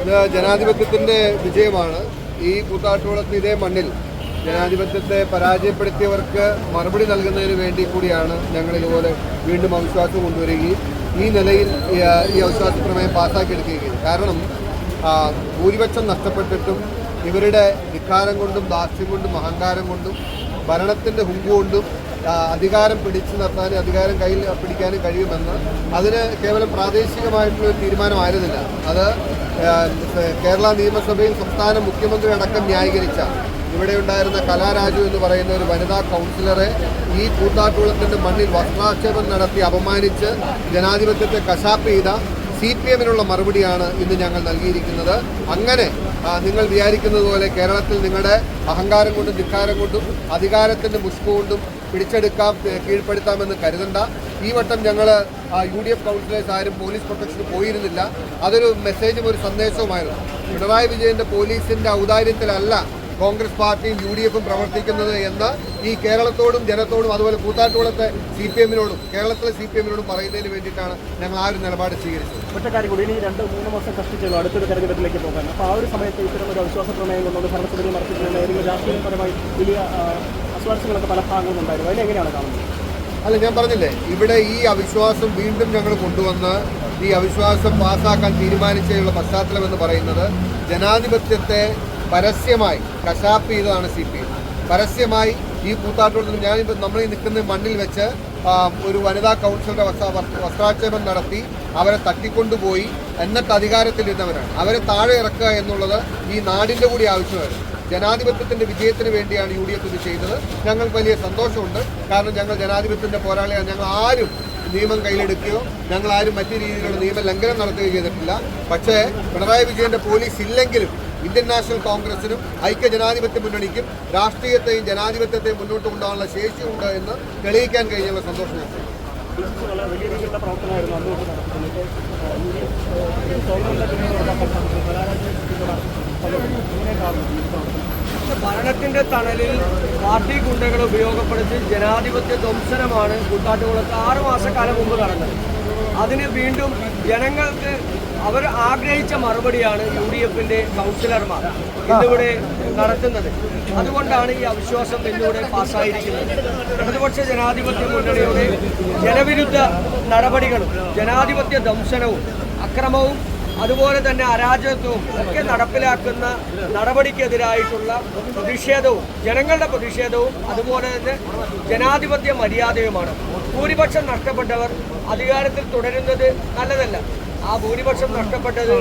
ഇത് ജനാധിപത്യത്തിന്റെ വിജയമാണ്. ഈ കൂത്താട്ടുകുളത്ത് ഇതേ മണ്ണിൽ ജനാധിപത്യത്തെ പരാജയപ്പെടുത്തിയവർക്ക് മറുപടി നൽകുന്നതിന് വേണ്ടി കൂടിയാണ് ഞങ്ങൾ ഇതുപോലെ വീണ്ടും അവിശ്വാസം കൊണ്ടുവരികയും ഈ നിലയിൽ ഈ, അവിശ്വാസ പ്രമേയം പാസ്സാക്കിയെടുക്കുകയും. കാരണം ഭൂരിപക്ഷം നഷ്ടപ്പെട്ടിട്ടും ഇവരുടെ ധിക്കാരം കൊണ്ടും ദാസ്യം കൊണ്ടും അഹങ്കാരം കൊണ്ടും ഭരണത്തിന്റെ ഹുങ്കു കൊണ്ടും അധികാരം പിടിച്ചു നിർത്താനും അധികാരം കയ്യിൽ പിടിക്കാനും കഴിയുമെന്ന് അതിന് കേവലം പ്രാദേശികമായിട്ടുള്ള തീരുമാനമായിരുന്നില്ല. അത് കേരള നിയമസഭയിൽ സംസ്ഥാന മുഖ്യമന്ത്രി അടക്കം ന്യായീകരിച്ച ഇവിടെ ഉണ്ടായിരുന്ന കലാരാജു എന്ന് പറയുന്ന ഒരു വനിതാ കൗൺസിലറെ ഈ കൂത്താട്ടുകുളത്തിന്റെ മണ്ണിൽ വസ്ത്രാക്ഷേപം നടത്തി അപമാനിച്ച് ജനാധിപത്യത്തെ കശാപ്പ് ചെയ്ത സി പി എമ്മിനുള്ള മറുപടിയാണ് ഇന്ന് ഞങ്ങൾ നൽകിയിരിക്കുന്നത്. അങ്ങനെ നിങ്ങൾ വിചാരിക്കുന്നത് പോലെ കേരളത്തിൽ നിങ്ങളുടെ അഹങ്കാരം കൊണ്ടും ധിക്കാരം കൊണ്ടും അധികാരത്തിന്റെ മുഷ്കു കൊണ്ടും പിടിച്ചെടുക്കാം കീഴ്പ്പെടുത്താമെന്ന് കരുതണ്ട. ഈ വട്ടം ഞങ്ങൾ യു ഡി എഫ് കൗൺസിലേഴ്സ് ആരും പോലീസ് പ്രൊട്ടക്ഷന് പോയിരുന്നില്ല. അതൊരു മെസ്സേജും ഒരു സന്ദേശവുമായിരുന്നു. പിണറായി വിജയന്റെ പോലീസിന്റെ ഔദാര്യത്തിലല്ല കോൺഗ്രസ് പാർട്ടിയും യു ഡി എഫും പ്രവർത്തിക്കുന്നത് എന്ന് ഈ കേരളത്തോടും ജനത്തോടും അതുപോലെ കൂത്താട്ടുകുളത്തെ സി പി എമ്മിനോടും കേരളത്തിലെ സി പി എമ്മിനോടും പറയുന്നതിന് വേണ്ടിയിട്ടാണ് ഞങ്ങൾ ആ ഒരു നിലപാട് സ്വീകരിച്ചത്. ഒറ്റ കാര്യം കൂടി ഇനി രണ്ട് മൂന്ന് മാസം കഷ്ടിച്ചുള്ളൂ അടുത്തൊരു തെരഞ്ഞെടുപ്പിലേക്ക് പോകാൻ. അപ്പോൾ ആ ഒരു സമയത്ത് ഇത്തരം ഒരു അവിശ്വാസ പ്രമേയം കൊണ്ടുകൊണ്ട് ഭരണസമിതി രാഷ്ട്രീയപരമായി വലിയ അസ്വാരസ്യങ്ങളൊക്കെ പല ഭാഗങ്ങളും ഉണ്ടായിരുന്നു. അതിനെങ്ങനെയാണ് കാണുന്നത്? അല്ല ഞാൻ പറഞ്ഞില്ലേ ഇവിടെ ഈ അവിശ്വാസം വീണ്ടും ഞങ്ങൾ കൊണ്ടുവന്ന് ഈ അവിശ്വാസം പാസ്സാക്കാൻ തീരുമാനിച്ചതിനുള്ള പശ്ചാത്തലം എന്ന് പറയുന്നത് ജനാധിപത്യത്തെ പരസ്യമായി കശാപ്പ് ചെയ്തതാണ് സി പി പരസ്യമായി ഈ കൂത്താട്ടോളത്തിൽ ഞാനിപ്പോൾ നമ്മൾ ഈ നിൽക്കുന്ന മണ്ണിൽ വെച്ച് ഒരു വനിതാ കൗൺസിലറുടെ വസ്ത്ര വസ്ത്ര- വസ്ത്രാക്ഷേപം നടത്തി അവരെ തട്ടിക്കൊണ്ടുപോയി എന്നിട്ട് അധികാരത്തിലിരുന്നവരാണ്. അവരെ താഴെ ഇറക്കുക എന്നുള്ളത് ഈ നാടിന്റെ കൂടി ആവശ്യമാണ്. ജനാധിപത്യത്തിന്റെ വിജയത്തിന് വേണ്ടിയാണ് യു ഡി എഫ് ഇത് ചെയ്തത്. ഞങ്ങൾക്ക് വലിയ സന്തോഷമുണ്ട്. കാരണം ഞങ്ങൾ ജനാധിപത്യത്തിന്റെ പോരാളിയാണ്. ഞങ്ങൾ ആരും നിയമം കയ്യിലെടുക്കുകയോ ഞങ്ങൾ ആരും മറ്റു രീതിയിലുള്ള നിയമ ലംഘനം നടത്തുകയോ ചെയ്തിട്ടില്ല. പക്ഷേ പിണറായി വിജയന്റെ പോലീസ് ഇല്ലെങ്കിലും ഇന്ത്യൻ നാഷണൽ കോൺഗ്രസിനും ഐക്യ ജനാധിപത്യ മുന്നണിക്കും രാഷ്ട്രീയത്തെയും ജനാധിപത്യത്തെയും മുന്നോട്ട് കൊണ്ടുപോകാനുള്ള ശേഷിയുണ്ട് എന്ന് തെളിയിക്കാൻ കഴിഞ്ഞുള്ള സന്തോഷം ഞാൻ ഭരണത്തിന്റെ തണലിൽ പാർട്ടി ഗുണ്ടകളെ ഉപയോഗപ്പെടുത്തി ജനാധിപത്യ ധ്വംസനമാണ് കൂട്ടാട്ടുകൂടത്ത് ആറു മാസക്കാലം മുമ്പ് നടന്നത്. അതിന് വീണ്ടും ജനങ്ങൾക്ക് അവർ ആഗ്രഹിച്ച മറുപടിയാണ് യു ഡി എഫിന്റെ കൗൺസിലർമാർ ഇന്നിവിടെ നടത്തുന്നത്. അതുകൊണ്ടാണ് ഈ അവിശ്വാസം ഇന്നിവിടെ പാസ്സായിരിക്കുന്നത്. ഇടതുപക്ഷ ജനാധിപത്യ മുന്നണിയുടെ ജനവിരുദ്ധ നടപടികളും ജനാധിപത്യ ദംശനവും അക്രമവും അതുപോലെ തന്നെ അരാജകത്വവും ഒക്കെ നടപ്പിലാക്കുന്ന നടപടിക്കെതിരായിട്ടുള്ള പ്രതിഷേധവും ജനങ്ങളുടെ പ്രതിഷേധവും അതുപോലെ തന്നെ ജനാധിപത്യ മര്യാദയുമാണ്. ഭൂരിപക്ഷം നഷ്ടപ്പെട്ടവർ അധികാരത്തിൽ തുടരുന്നത് നല്ലതല്ല. ആ ഭൂരിപക്ഷം നഷ്ടപ്പെട്ടത്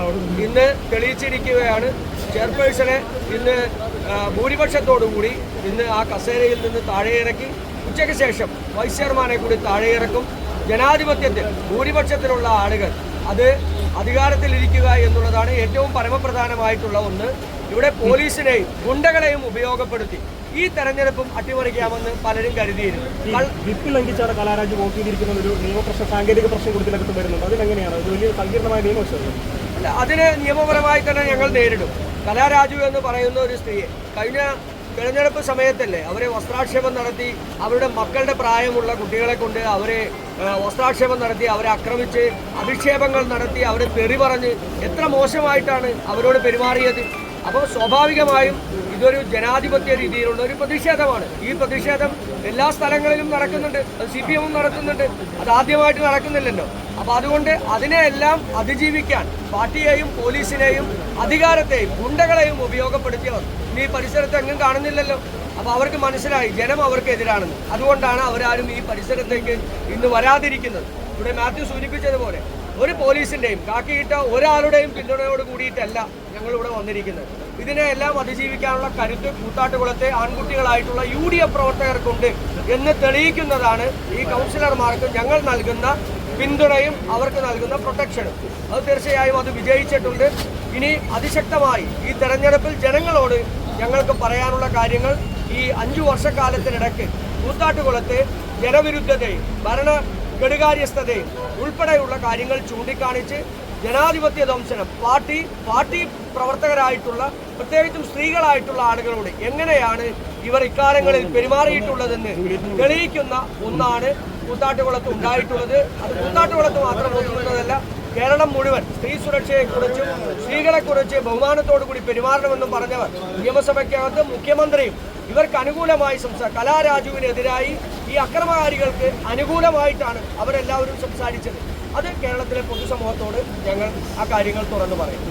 ഇന്ന് തെളിയിച്ചിരിക്കുകയാണ്. ചെയർപേഴ്സണെ ഇന്ന് ഭൂരിപക്ഷത്തോടുകൂടി ഇന്ന് ആ കസേരയിൽ നിന്ന് താഴെ ഇറക്കി ഉച്ചയ്ക്ക് ശേഷം വൈസ് ചെയർമാനെ കൂടി താഴെ ഇറക്കും ജനാധിപത്യത്തിൽ ഭൂരിപക്ഷത്തിലുള്ള ആളുകൾ അത് അധികാരത്തിലിരിക്കുക എന്നുള്ളതാണ് ഏറ്റവും പരമപ്രധാനമായിട്ടുള്ള ഒന്ന്. ഇവിടെ പോലീസിനെയും ഗുണ്ടകളെയും ഉപയോഗപ്പെടുത്തി ഈ തെരഞ്ഞെടുപ്പും അട്ടിമറിക്കാമെന്ന് പലരും കരുതിയിരുന്നു. വിപ്പ് ലംഘിച്ചാണ് കലാരാജ് വോട്ട് ചെയ്തിരിക്കുന്ന ഒരു നിയമപ്രശ്നം സാങ്കേതിക പ്രശ്നം കൂടി ഇതിനകത്ത് വരുന്നുണ്ട് അതിനെങ്ങനെയാണ് ഇത് വലിയ സങ്കീർണമായ നിയമവശം അല്ല അതിന് നിയമപരമായി തന്നെ ഞങ്ങൾ നേരിടും. കലാരാജു എന്ന് പറയുന്ന ഒരു സ്ത്രീയെ കഴിഞ്ഞ തെരഞ്ഞെടുപ്പ് സമയത്തല്ലേ അവരെ വസ്ത്രാക്ഷേപം നടത്തി അവരുടെ മക്കളുടെ പ്രായമുള്ള കുട്ടികളെ കൊണ്ട് അവരെ വസ്ത്രാക്ഷേപം നടത്തി അവരെ ആക്രമിച്ച് അധിക്ഷേപങ്ങൾ നടത്തി അവരെ തെറി പറഞ്ഞ് എത്ര മോശമായിട്ടാണ് അവരോട് പെരുമാറിയത്. അപ്പോൾ സ്വാഭാവികമായും ഇതൊരു ജനാധിപത്യ രീതിയിലുള്ള ഒരു പ്രതിഷേധമാണ്. ഈ പ്രതിഷേധം എല്ലാ സ്ഥലങ്ങളിലും നടക്കുന്നുണ്ട്. അത് സി പി എമ്മും അത് ആദ്യമായിട്ട് നടക്കുന്നില്ലല്ലോ. അപ്പൊ അതുകൊണ്ട് അതിനെയെല്ലാം അതിജീവിക്കാൻ പാർട്ടിയെയും പോലീസിനെയും അധികാരത്തെയും ഗുണ്ടകളെയും ഉപയോഗപ്പെടുത്തിയവർ. ഇനി പരിസരത്ത് എങ്ങും കാണുന്നില്ലല്ലോ. അപ്പൊ അവർക്ക് മനസ്സിലായി ജനം അവർക്ക് എതിരാണെന്ന്. അതുകൊണ്ടാണ് അവരാരും ഈ പരിസരത്തേക്ക് ഇന്ന് വരാതിരിക്കുന്നത്. ഇവിടെ മാത്യു സൂചിപ്പിച്ചതുപോലെ ഒരു പോലീസിന്റെയും കാക്കിയിട്ട ഒരാളുടെയും പിന്തുണയോട് കൂടിയിട്ടല്ല ഞങ്ങൾ ഇവിടെ വന്നിരിക്കുന്നത്. ഇതിനെല്ലാം അതിജീവിക്കാനുള്ള കരുത്ത് കൂത്താട്ടുകുളത്തെ ആൺകുട്ടികളായിട്ടുള്ള യു ഡി എഫ് പ്രവർത്തകർക്കുണ്ട് എന്ന് തെളിയിക്കുന്നതാണ് ഈ കൗൺസിലർമാർക്ക് ഞങ്ങൾ നൽകുന്ന പിന്തുണയും അവർക്ക് നൽകുന്ന പ്രൊട്ടക്ഷനും അത് തീർച്ചയായും അത് വിജയിച്ചിട്ടുണ്ട്. ഇനി അതിശക്തമായി ഈ തെരഞ്ഞെടുപ്പിൽ ജനങ്ങളോട് ഞങ്ങൾക്ക് പറയാനുള്ള കാര്യങ്ങൾ ഈ അഞ്ചു വർഷക്കാലത്തിനിടയ്ക്ക് കൂത്താട്ടുകുളത്തെ ജനവിരുദ്ധതയും ഭരണ കെടുകാര്യസ്ഥതയും ഉൾപ്പെടെയുള്ള കാര്യങ്ങൾ ചൂണ്ടിക്കാണിച്ച് ജനാധിപത്യ ദംശനം പാർട്ടി പാർട്ടി പ്രവർത്തകരായിട്ടുള്ള പ്രത്യേകിച്ചും സ്ത്രീകളായിട്ടുള്ള ആളുകളോട് എങ്ങനെയാണ് ഇവർ ഇക്കാലങ്ങളിൽ പെരുമാറിയിട്ടുള്ളതെന്ന് തെളിയിക്കുന്ന ഒന്നാണ് കൂത്താട്ടുകുളത്ത് ഉണ്ടായിട്ടുള്ളത്. അത് കൂത്താട്ടുകുളത്ത് മാത്രം ഒതുങ്ങുന്നതല്ല കേരളം മുഴുവൻ സ്ത്രീ സുരക്ഷയെക്കുറിച്ചും സ്ത്രീകളെക്കുറിച്ച് ബഹുമാനത്തോടു കൂടി പെരുമാറണമെന്നും പറഞ്ഞവർ നിയമസഭയ്ക്കകത്ത് മുഖ്യമന്ത്രിയും ഇവർക്ക് അനുകൂലമായി സംസാ കലാരാജുവിനെതിരായി ഈ അക്രമകാരികൾക്ക് അനുകൂലമായിട്ടാണ് അവരെല്ലാവരും സംസാരിച്ചത്. അത് കേരളത്തിലെ പൊതുസമൂഹത്തോട് ഞങ്ങൾ ആ കാര്യങ്ങൾ തുറന്നു പറയും.